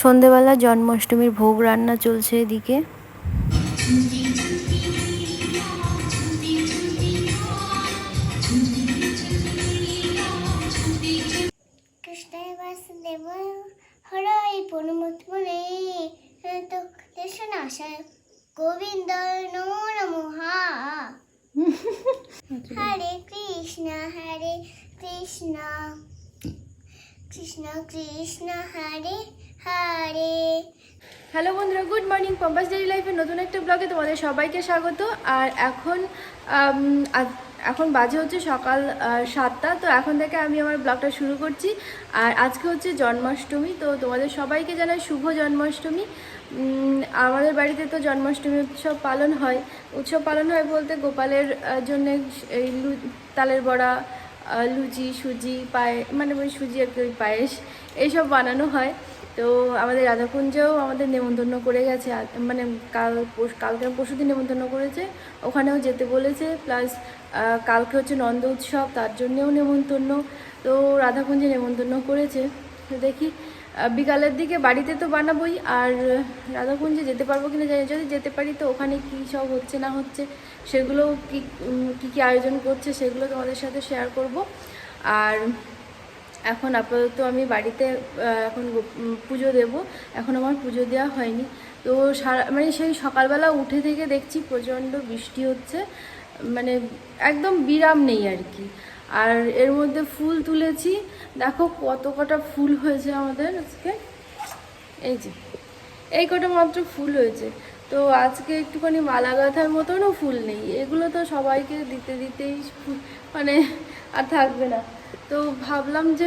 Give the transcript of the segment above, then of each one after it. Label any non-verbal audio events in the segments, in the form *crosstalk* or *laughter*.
সন্ধেবেলা জন্মাষ্টমীর ভোগ রান্না চলছে এদিকে। গোবিন্দ নমো নমো হা হরে কৃষ্ণ হরে কৃষ্ণ। কৃষ্ণ কৃষ্ণ, হরে হ্যালো বন্ধুরা, গুড মর্নিং পম্পাস ডেলি লাইফের নতুন একটা ব্লগে তোমাদের সবাইকে স্বাগত। আর এখন এখন বাজে হচ্ছে সকাল সাতটা, তো এখন থেকে আমি আমার ব্লগটা শুরু করছি। আর আজকে হচ্ছে জন্মাষ্টমী, তো তোমাদের সবাইকে জানাই শুভ জন্মাষ্টমী। আমাদের বাড়িতে তো জন্মাষ্টমী উৎসব পালন হয়। উৎসব পালন হয় বলতে গোপালের জন্য এই তালের বড়া লুচি, সুজি, পায়ে মানে ওই সুজি আর কি, ওই পায়েস, এইসব বানানো হয়। তো আমাদের রাধাকুঞ্জেও আমাদের নেমন্তন্ন করে গেছে মানে কাল কালকে পরশু- পরশুদিন নেমন্তন্ন করেছে। ওখানেও যেতে বলেছে প্লাস কালকে হচ্ছে নন্দ উৎসব, তার জন্যেও নেমন্তন্ন। তো রাধাকুঞ্জে নেমন্তন্ন করেছে। তো দেখি বিকালের দিকে বাড়িতে তো বানাবোই, আর রাধাকুঞ্জে যেতে পারব কিনা জানি। যদি যেতে পারি তো ওখানে কী সব হচ্ছে না হচ্ছে, সেগুলো কী কী কী আয়োজন করছে সেগুলো তোমাদের সাথে শেয়ার করব। আর এখন আপাতত আমি বাড়িতে এখন পুজো দেব। এখন আমার পুজো দেওয়া হয়নি। তো সারা মানে সেই সকালবেলা উঠে থেকে দেখছি প্রচণ্ড বৃষ্টি হচ্ছে। মানে একদম বিরাম নেই আর কি। আর এর মধ্যে ফুল তুলেছি। দেখো কত কটা ফুল হয়েছে আমাদের আজকে। এই যে, এই কটা মাত্র ফুল হয়েছে। তো আজকে একটুখানি মালা গাঁথার মতনও ফুল নেই। এগুলো তো সবাইকে দিতে দিতেই মানে আর থাকবে না। তো ভাবলাম যে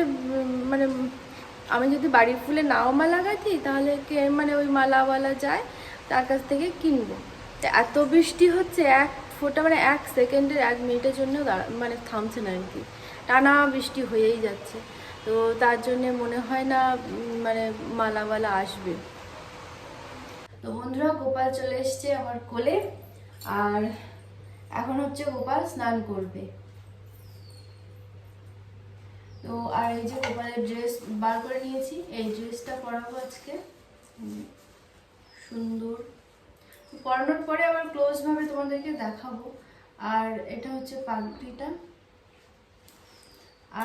মানে আমি যদি বাড়ির ফুলে নাও মালা গাঁথি, তাহলে কে মানে ওই মালাওয়ালা যায়, তার কাছ থেকে কিনবো। এত বৃষ্টি হচ্ছে, এক ফোটা মানে এক সেকেন্ডের, এক মিনিটের জন্য মানে থামছে না আর কি টানা বৃষ্টি হয়েই যাচ্ছে। তো তার জন্যে মনে হয় না মানে মালাওয়ালা আসবে। তো বন্ধুরা, গোপাল চলে এসছে আমার কোলে, আর এখন হচ্ছে গোপাল স্নান করবে। তো আর এই যে গোপালের ড্রেস বার করে নিয়েছি, এই ড্রেসটা পরাবো আজকে। সুন্দর। পরানোর পরে আবার ক্লোজ ভাবে তোমাদেরকে দেখাবো। আর এটা হচ্ছে পাগড়িটা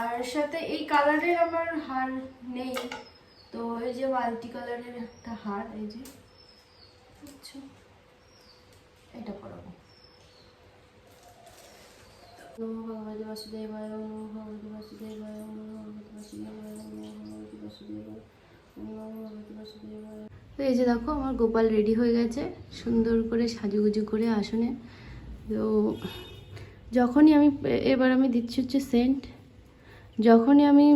আর সাথে এই কালারের আমার হার নেই। তো এই যে মাল্টি কালারের একটা হার, এই যে। এটা পরাবো। তো এই যে দেখো, আমার গোপাল রেডি হয়ে গেছে। সুন্দর করে সাজুগুজু করে আসনে। তো যখনই আমি, এবার আমি দিচ্ছি হচ্ছে সেন্ট যখনই আমি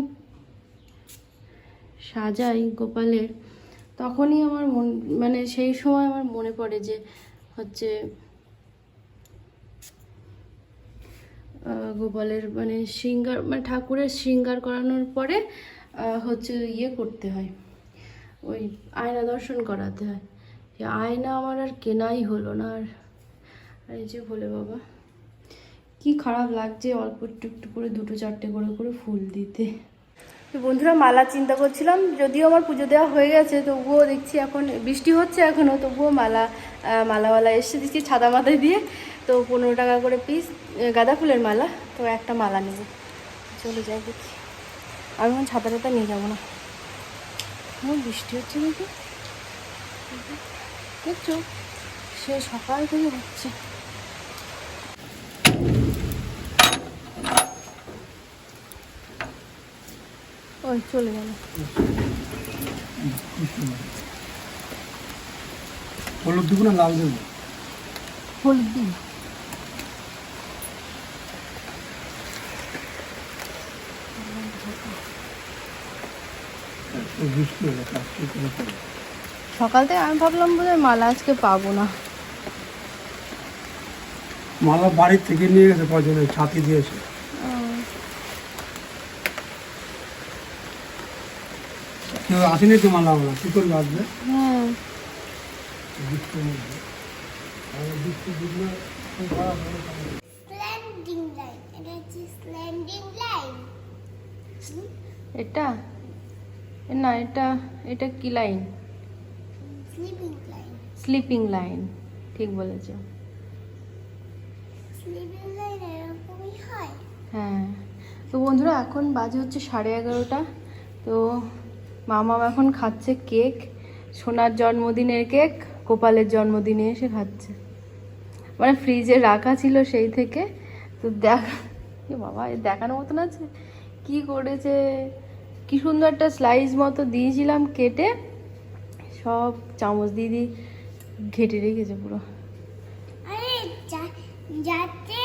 সাজাই গোপালের তখনই আমার মন মানে সেই সময় আমার মনে পড়ে যে হচ্ছে গোপালের মানে শৃঙ্গার মানে ঠাকুরের শৃঙ্গার করানোর পরে হচ্ছে ইয়ে করতে হয়। ওই আয়না দর্শন করাতে হয়। আয়না আমার আর কেনাই হলো না আর। আর এই যে ভোলে বাবা, কি খারাপ লাগছে অল্প একটু একটু করে দুটো চারটে করে করে ফুল দিতে। তো বন্ধুরা, মালা চিন্তা করছিলাম, যদিও আমার পুজো দেওয়া হয়ে গেছে, তবুও দেখছি এখন বৃষ্টি হচ্ছে এখনও তবুও মালা মালাওয়ালা এসে দিচ্ছি ছাদা মাথায় দিয়ে। তো পনেরো টাকা করে পিস গাঁদা ফুলের মালা তো একটা মালা নেব। চলে যাই দেখি। আমি এখন ছাতা টাতা নিয়ে যাব না। আমার বৃষ্টি হচ্ছে নাকি? দেখছ? সে সকাল থেকে হচ্ছে। ওই চলে গেল। হলুদ দিব না লাল দেবো? হলুদ দিন তো বৃষ্টি হলো কাজ কি করে করব? সকাল থেকে আমি ভাবলাম বোধহয় মালা আজকে পাবো না। মালা বাড়ির থেকে নিয়ে গেছে কজনে ছাতি দিয়েছে। কেউ আসেনি তো মালা মালা কি করবে আসবে? হ্যাঁ এটা হচ্ছে স্ল্যান্ডিং লাইন এটা এ না এটা এটা কি লাইন স্লিপিং লাইন ঠিক বলেছ। হয়। তো বন্ধুরা এখন বাজে হচ্ছে সাড়ে এগারোটা। তো মামা এখন খাচ্ছে কেক সোনার জন্মদিনের কেক গোপালের জন্মদিনে এসে খাচ্ছে। মানে ফ্রিজে রাখা ছিল সেই থেকে। তো দেখ বাবা দেখানোর মতন আছে? কি করেছে? কি সুন্দর একটা স্লাইস মতো দিয়েছিলাম কেটে সব চামচ দিয়ে দিয়ে ঘেটে রেখেছে পুরো। যাতে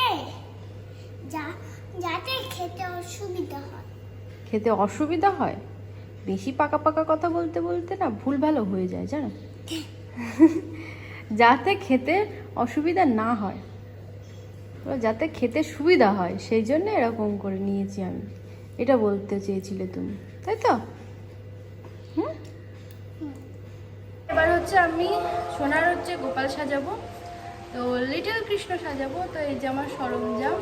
যাতে খেতে অসুবিধা হয়। খেতে অসুবিধা হয়? বেশি পাকা পাকা কথা বলতে বলতে না ভুল ভালো হয়ে যায় জানো? *laughs* যাতে খেতে অসুবিধা না হয়। যাতে খেতে সুবিধা হয় সেই জন্য এরকম করে নিয়েছি আমি। এটা বলতে চেয়েছিলে তুমি। তাই তো এবার হচ্ছে আমি সোনার হচ্ছে গোপাল সাজাবো, তো লিটল কৃষ্ণ সাজাবো, তো এই যে আমার সরঞ্জাম।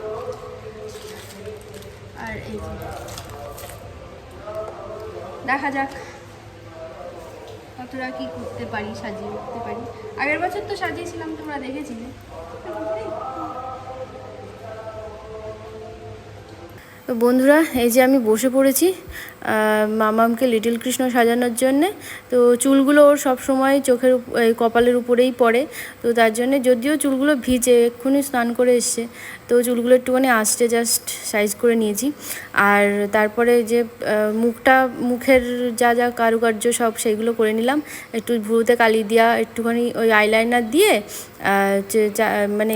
আর এই যে, দেখা যাক কতটা কি করতে পারি, সাজিয়ে উঠতে পারি। আগের বছর তো সাজিয়েছিলাম, তোমরা দেখেছিলে। তো বন্ধুরা, এই যে আমি বসে পড়েছি মামামকে লিটল কৃষ্ণ সাজানোর জন্যে, তো চুলগুলো ওর সবসময় চোখের কপালের উপরেই পড়ে, তো তার জন্যে যদিও চুলগুলো ভিজে, এক্ষুনি স্নান করে এসছে, তো চুলগুলো একটুখানি আস্তে জাস্ট সাইজ করে নিয়েছি। আর তারপরে যে মুখটা, মুখের যা যা কারুকার্য সব সেইগুলো করে নিলাম, একটু ভুরুতে কালি দেওয়া একটুখানি ওই আইলাইনার দিয়ে মানে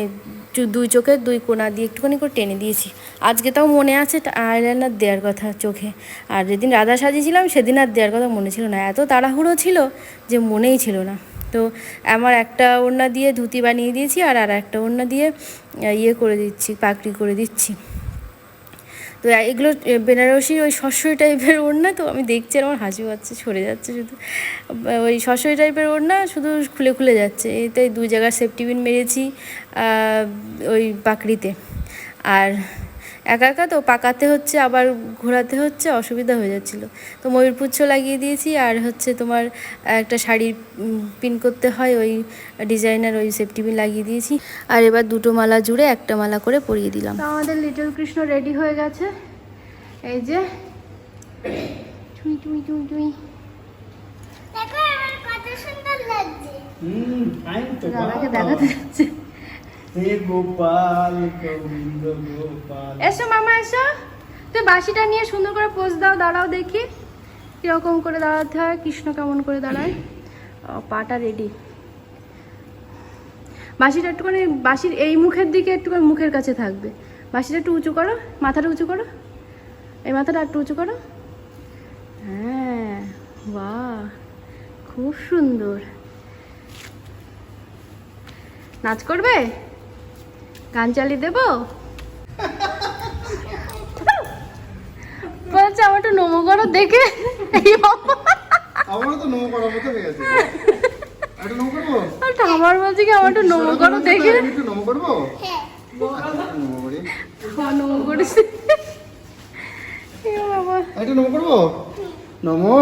দুই চোখের দুই কোনা দিয়ে একটুখানি করে টেনে দিয়েছি। আজকে তাও মনে আছে আইলাইনার দেওয়ার কথা চোখে। আর যেদিন রাধা সাজিয়েছিলাম সেদিন আর দেওয়ার কথা মনে ছিল না। এত তাড়াহুড়ো ছিল যে মনেই ছিল না। তো আমার একটা ওড়না দিয়ে ধুতি বানিয়ে দিয়েছি আর আর একটা ওড়না দিয়ে ইয়ে করে দিচ্ছি পাকড়ি করে দিচ্ছি। তো এগুলো বেনারসি ওই শস্যই টাইপের ওড়না, তো আমি দেখছি আর আমার হাসি পাচ্ছে, সরে যাচ্ছে শুধু। ওই শস্যই টাইপের ওড়না শুধু খুলে খুলে যাচ্ছে। এতে দুই জায়গায় সেফটি পিন মেরেছি ওই বাকরিতে আর একা একা তো পাকাতে হচ্ছে আবার ঘোরাতে হচ্ছে অসুবিধা হয়ে যাচ্ছিল। তো ময়ূরপুচ্ছ লাগিয়ে দিয়েছি আর হচ্ছে তোমার একটা শাড়ির পিন করতে হয় ওই ডিজাইনার ওই সেফটি পিন লাগিয়ে দিয়েছি। আর এবার দুটো মালা জুড়ে একটা মালা করে পরিয়ে দিলাম। আমাদের লিটল কৃষ্ণ রেডি হয়ে গেছে। এই যে টুই টুই টুই টুই। দেখো আমার কত সুন্দর লাগছে। হুম ফাইন তো দাদাকে দেখাতে যাচ্ছে। এসো মামা, এসো। তুই বাঁশিটা নিয়ে সুন্দর করে পোজ দাও, দাঁড়াও দেখি। কীরকম করে দাঁড়াতে হয়, কৃষ্ণ কেমন করে দাঁড়ায়। পাটা রেডি বাঁশিটা একটুখানি, বাঁশির এই মুখের দিকে একটুখানি মুখের কাছে থাকবে। বাঁশিটা একটু উঁচু করো, মাথাটা উঁচু করো। এই মাথাটা একটু উঁচু করো। হ্যাঁ বাহ, খুব সুন্দর। নাচ করবে? গান চালিয়ে দেবো? বলছে আমার একটু নমো করো দেখে। এই তো নমো করার মতো হয়ে গেছে। আমার বলছে কি আমার একটু নমো করো দেখে। একটু নমো করব? করি নমো করেছে। বাবা। একটু নমো করব? নমো।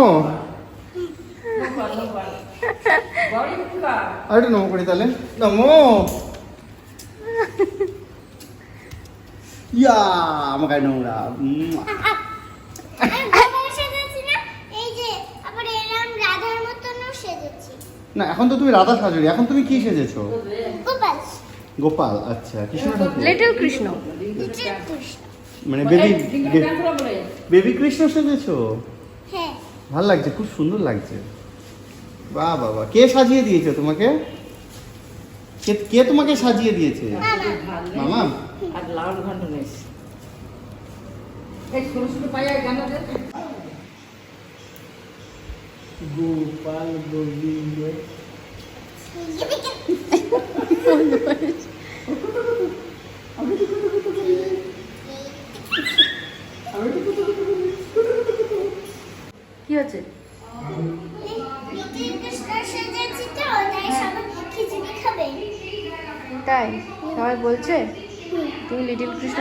আর একটু নমো করি তাহলে। নমো। ইয়া গায়ে নোংরা না। এখন তো তুমি রাধা সাজুরি এখন তুমি কি সেজেছো? গোপাল গোপাল আচ্ছা কৃষ্ণ লিটল কৃষ্ণ মানে বেবি বেবি কৃষ্ণ সেজেছো? হ্যাঁ। ভালো লাগছে খুব সুন্দর লাগছে। বাহ বাবা কে সাজিয়ে দিয়েছে তোমাকে? কে কে তোমাকে সাজিয়ে দিয়েছে? মামা? আর লাল ঘন্ট নেই। এই ছোট ছোট পায়ে গান দে গোপাল গোবিন্দ কি হচ্ছে? তাই? সবাই বলছে? তুমি লিটল কৃষ্ণ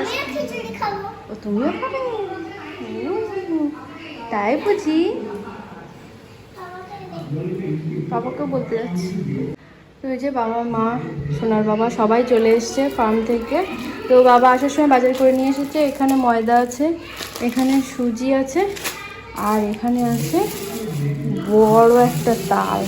খাব। ও তুমিও খাবে? তাই বুঝি। বাবাকে বলতে যাচ্ছি। ওই যে বাবা মা সোনার বাবা সবাই চলে এসছে ফার্ম থেকে। তো বাবা আসার সময় বাজার করে নিয়ে এসেছে। এখানে ময়দা আছে এখানে সুজি আছে আর এখানে আছে বড় একটা তাল।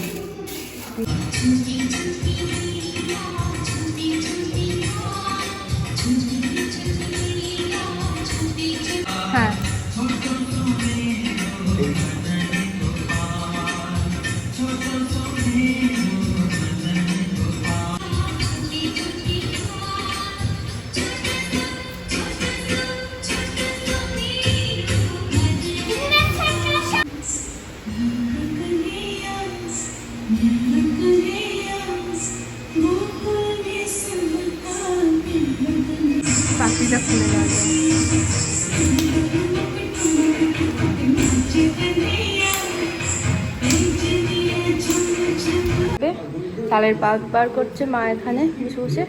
তালের পাক বার করছে মা এখানে বসে বসে।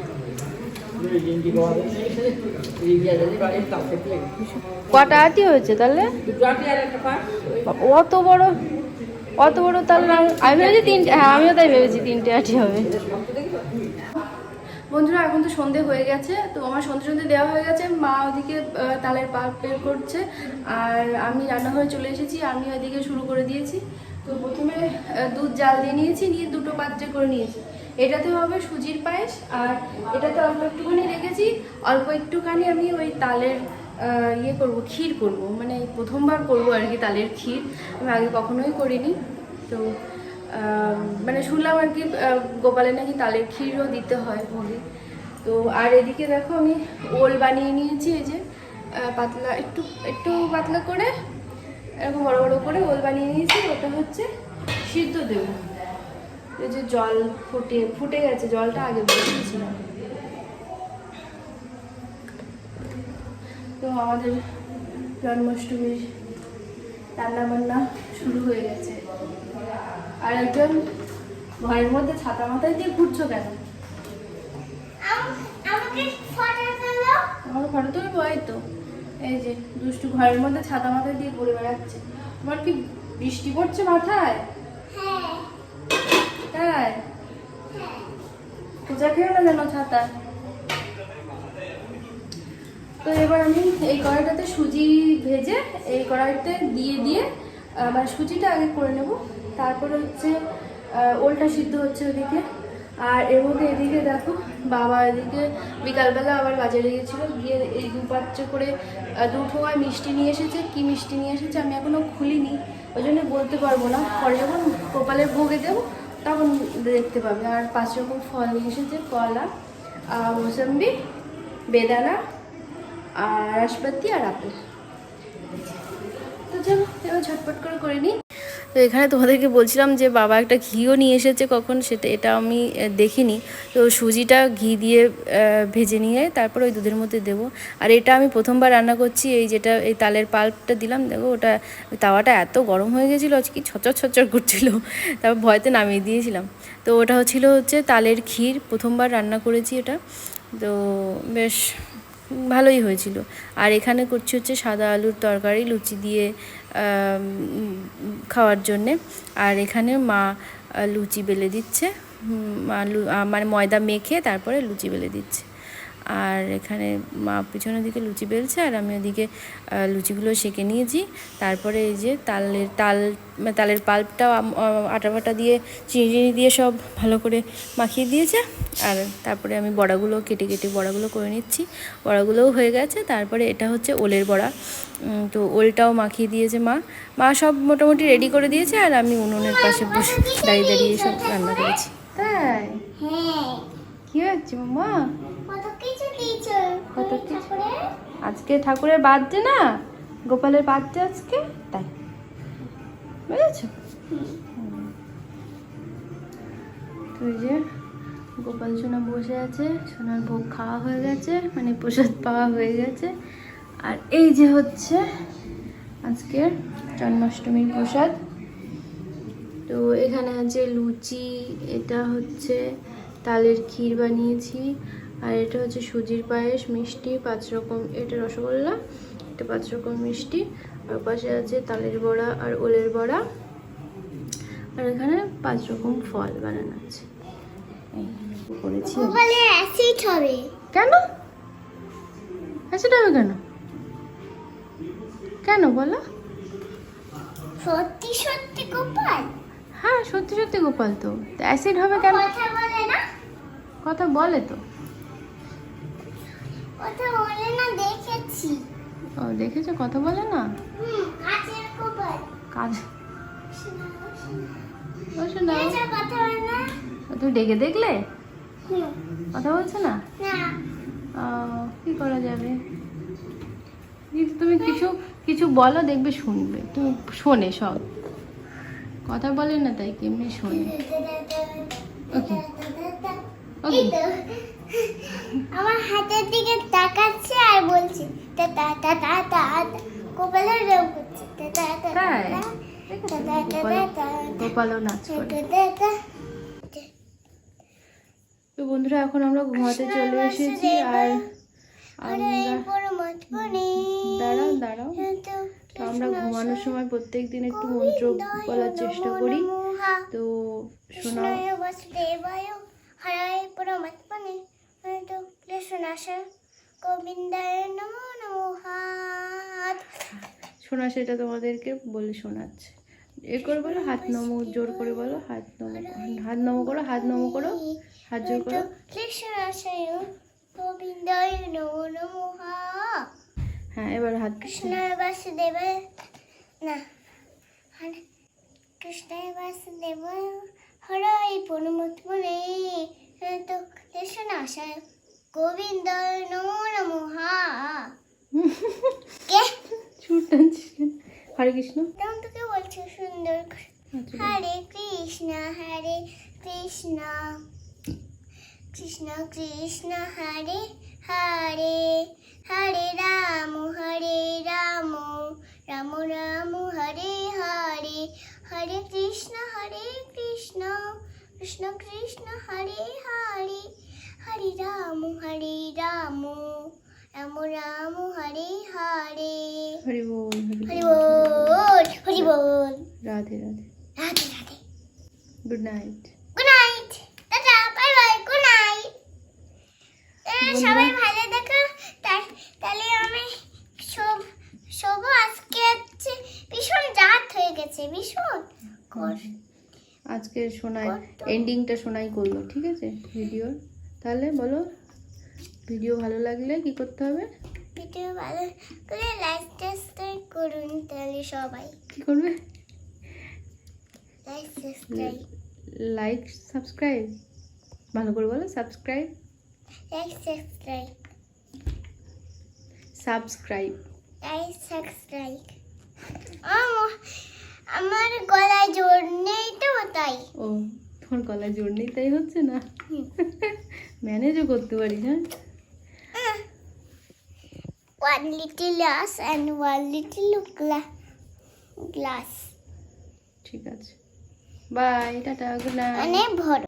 কটা আটি হয়েছে তাহলে? অত বড় অত বড় তাহলে আমি- ভেবেছি তিনটে হ্যাঁ আমিও তাই ভেবেছি তিনটে আটি হবে। বন্ধুরা, এখন তো সন্ধে হয়ে গেছে, তো আমার সন্ধে সন্ধে দেওয়া হয়ে গেছে। মা ওদিকে তালের পাক বের করছে, আর আমি রান্নাঘরে চলে এসেছি, আমি ওইদিকে শুরু করে দিয়েছি। তো প্রথমে দুধ জাল দিয়ে নিয়েছি, নিয়ে দুটো পাত্রে করে নিয়েছি। এটাতে হবে সুজির পায়েস, আর এটাতে অল্প একটুখানি রেখেছি, অল্প একটুখানি আমি ওই তালের ইয়ে করব, ক্ষীর করব। মানে প্রথমবার করব আর কি তালের ক্ষীর, আমি আগে কখনোই করিনি। তো মানে শুনলাম আর কি গোপালে নাকি তালের ক্ষীরও দিতে হয় ভোগে তো, আর এদিকে দেখো আমি ওল বানিয়ে নিয়েছি, এই যে পাতলা, একটু একটু পাতলা করে এরকম বড় বড় করে ওল বানিয়ে নিয়েছি ওটা হচ্ছে সিদ্ধ দেব। এই যে জল ফুটে ফুটে গেছে জলটা আগে বসিয়েছিলাম তো আমাদের জন্মাষ্টমীর রান্না বান্না শুরু হয়ে গেছে। আর একজন ঘরের মধ্যে ছাতা মাথায় দিয়ে ঘুরছো কেন? আমার ফটো তোলো। আমাকে ফটো তুলবো এই তো। এই যে দুষ্টু ঘরের মধ্যে ছাতা মাথায় দিয়ে ঘুরে বেড়াচ্ছে। তোমার কি বৃষ্টি পড়ছে মাথায়? তাই? পূজা খেয়েও না যেন ছাতা? তো এবার আমি এই কড়াইটাতে সুজি ভেজে এই কড়াইতে দিয়ে দিয়ে মানে সুজিটা আগে করে নেব। তারপরে হচ্ছে ওলটা সিদ্ধ হচ্ছে ওদিকে। আর এর মধ্যে এদিকে দেখো, বাবা এদিকে বিকালবেলা আবার বাজারে গিয়েছিল গিয়ে এই দু পাত্র করে দু ঠোঙায় মিষ্টি নিয়ে এসেছে। কি মিষ্টি নিয়ে এসেছে আমি এখনও খুলিনি ওই জন্য বলতে পারব না। পরে যখন কপালে ভোগে দেবো, তখন দেখতে পাবে। আর পাঁচ রকম ফল নিয়ে এসেছে, কলা মোসাম্বি, বেদানা, আর নাশপাতি আর আপেল। তো চলো, এবার ঝটপট করে করে নিই। তো এখানে তোমাদেরকে বলছিলাম যে বাবা একটা ঘিও নিয়ে এসেছে কখন, সেটা, এটা আমি দেখিনি। তো সুজিটা ঘি দিয়ে ভেজে নিয়ে তারপর ওই দুধের মধ্যে দেবো। আর এটা আমি প্রথমবার রান্না করছি, এই যেটা, এই তালের পাল্পটা দিলাম, দেখো ওটা তাওয়াটা এত গরম হয়ে গেছিল কি ছচর ছচর করছিল। তারপর ভয়তে নামিয়ে দিয়েছিলাম। তো ওটা হচ্ছিল হচ্ছে তালের ক্ষীর, প্রথমবার রান্না করেছি এটা। তো বেশ, ভালোই হয়েছিল। আর এখানে করছি হচ্ছে সাদা আলুর তরকারি, লুচি দিয়ে খাওয়ার জন্যে। আর এখানে মা লুচি বেলে দিচ্ছে। মানে ময়দা মেখে তারপরে লুচি বেলে দিচ্ছে। আর এখানে মা পিছনের দিকে লুচি বেলছে আর আমি ওদিকে লুচিগুলো সেঁকে নিয়েছি। তারপরে এই যে তালের তাল মানে তালের আহ, আটা ফাটা দিয়ে চিনি চিনি দিয়ে সব ভালো করে মাখিয়ে দিয়েছে। আর তারপরে আমি বড়াগুলো কেটে কেটে বড়াগুলো করে নিচ্ছি। বড়াগুলোও হয়ে গেছে। তারপরে এটা হচ্ছে ওলের বড়া। তো ওলটাও মাখিয়ে দিয়েছে মা। মা সব মোটামুটি রেডি করে দিয়েছে আর আমি উনুনের পাশে বসে দাঁড়িয়ে দাঁড়িয়ে সব রান্না করেছি। তাই? হ্যাঁ। কি হচ্ছে মামা? কত কিছু দিয়েছ কত কিছু? আজকে ঠাকুরের বার্থডে না? গোপালের বার্থডে আজকে? তাই। বুঝেছ? তো এই যে গোপাল সোনা বসে আছে সোনার ভোগ খাওয়া হয়ে গেছে মানে প্রসাদ পাওয়া হয়ে গেছে। আর এই যে হচ্ছে আজকের জন্মাষ্টমীর প্রসাদ। তো এখানে আছে লুচি এটা হচ্ছে তালের ক্ষীর বানিয়েছি। আর এটা হচ্ছে সুজির পায়েস মিষ্টি পাঁচ রকম এটা রসগোল্লা এটা পাঁচ রকম মিষ্টি। আর পাশে আছে তালের বড়া আর ওলের বড়া। আর এখানে পাঁচ রকম ফল বানানো আছে। করেছি? কেন? অ্যাসিড হবে কেন? কেন বলো? সত্যি সত্যি গোপাল হ্যাঁ সত্যি সত্যি গোপাল তো। অ্যাসিড হবে কেন? কথা বলে তো। কথা বলে না দেখেছি। ও দেখেছ? কথা বলে না? হুম গোপাল কাজ? শোনা, শোনা। ও শোনা দেখেছ কথা বলে না। তুমি ডেকে দেখলে? কথা বলছো না? না। কি করা যাবে? কিন্তু তুমি কিছু কিছু বলো দেখবে শুনবে। তুমি শোনে সব। কথা বলে না তাই কেমনি শোনে ওকে তো। আমার হাতের দিকে তাকাচ্ছে আর বলছে তা তা তা তা তা। গোপালের রং করছে তা তা তা তা তা। নাচ করে বন্ধুরা এখন আমরা ঘুমাতে চলে এসেছি আর দাঁড়াও দাঁড়াও তো আমরা ঘুমানোর সময় প্রত্যেক দিন একটু মন্ত্র বলার চেষ্টা করি। তো শোনা গোবিন্দায় নমো শোনা, সেটা তোমাদেরকে বলে শোনাচ্ছে। এ করে বলো, হাত নমো, জোর করে বলো, হাত নমো হাত নমো করো, হাত নমো করো, হাত জোর করো। কৃষ্ণাশয় গোবিন্দায় নমো নমো। হ্যাঁ এবার হাত কৃষ্ণায় বাসুদেবায় না। হরে কৃষ্ণায় বাসুদেবায় হরায় পরমাত্মনে তো কৃষ্ণাশয় গোবিন্দায় নমো নমো হাত কে? টানছিস হরে কৃষ্ণ। তেমন তোকে বলছি সুন্দর। আচ্ছা, বল। হরে কৃষ্ণ হরে কৃষ্ণ। কৃষ্ণ কৃষ্ণ হরে হরে হরে রাম হরে রাম রাম রাম হরে হরে হরে কৃষ্ণ হরে কৃষ্ণ কৃষ্ণ কৃষ্ণ হরে হরে হরে রাম হরে রাম রাম রাম হরে হরে। হরি বল হরি। বল। হরি বল। Radhe Radhe. Radhe Radhe. Good night tata bye bye good night বন্ধুরা- সবাই ভালো দেখো তা- তাহলে আমি সব সব আজকে হচ্ছে ভীষণ রাত গেছে ভীষণ। কর- আজকে শোনাই এন্ডিংটা শোনাই করল ঠিক আছে? ভিডিওর তাহলে বলো ভিডিও ভালো লাগলে কি করতে হবে? ভিডিও ভালো করে লাইক সাবস্ক্রাইব করুন তাহলে সবাই। কি করবে? লাইক সাবস্ক্রাইব লাইক সাবস্ক্রাইব ভালো করে বলো subscribe like subscribe subscribe like subscribe আমার গলায় জোর নেই তো তাই। ও তোমার গলায় জোর নেই তাই হচ্ছে না? ম্যানেজও করতে পারি না one little glass and one little glass glass ঠিক আছে। বাই টাটা গুড নাইট মানে ভর।